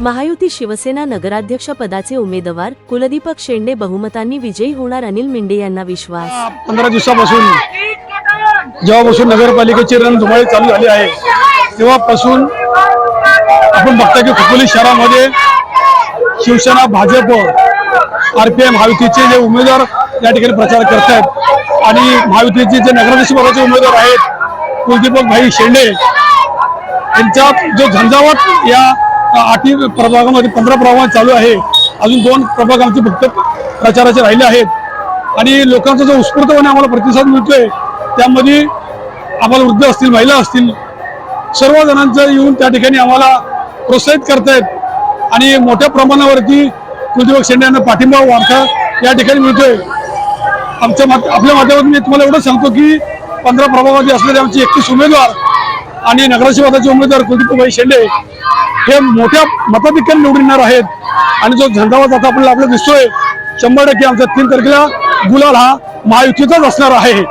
महायुती शिवसेना नगराध्यक्ष पदाचे उमेदवार कुलदीपक शेंडे बहुमतांनी विजयी होणार अनिल मेंढे यांना विश्वास. पंधरा दिवसापासून जेव्हापासून नगरपालिकेची रणधुमाळी चालू झाली आहे तेव्हापासून आपण बघता की खोपोली शहरामध्ये शिवसेना भाजप आरपीआय महायुतीचे जे उमेदवार या ठिकाणी प्रचार करतात आणि महायुतीचे जे नगराध्यक्ष पदाचे उमेदवार आहेत कुलदीपक भाई शेंडे यांचा जो झंझावत या आठी प्रभागामध्ये पंधरा प्रभागात चालू आहे. अजून दोन प्रभाग आमचे फक्त प्रचाराचे राहिले आहेत. आणि लोकांचा जो उत्स्फूर्तपणे आम्हाला प्रतिसाद मिळतोय त्यामध्ये आम्हाला वृद्ध असतील महिला असतील सर्व जणांचं येऊन त्या ठिकाणी आम्हाला प्रोत्साहित करतायत. आणि मोठ्या प्रमाणावरती कुलदीपक शेंडे यांना पाठिंबा वाढता या ठिकाणी मिळतोय. आमच्या मात आपल्या माध्यमातून मी तुम्हाला एवढं सांगतो की पंधरा प्रभागामध्ये असलेले आमचे एकतीस उमेदवार आणि नगराशिवादाचे उमेदवार कुलदीपभाई शेंडे हे मोठ्या मताधिक्याने निवडून येणार आहेत. आणि जो झंझावाज आता आपल्याला आपल्याला दिसतोय शंभर टक्के आमचा तीन तारखेला गुलाल हा महायुतीचाच असणार आहे.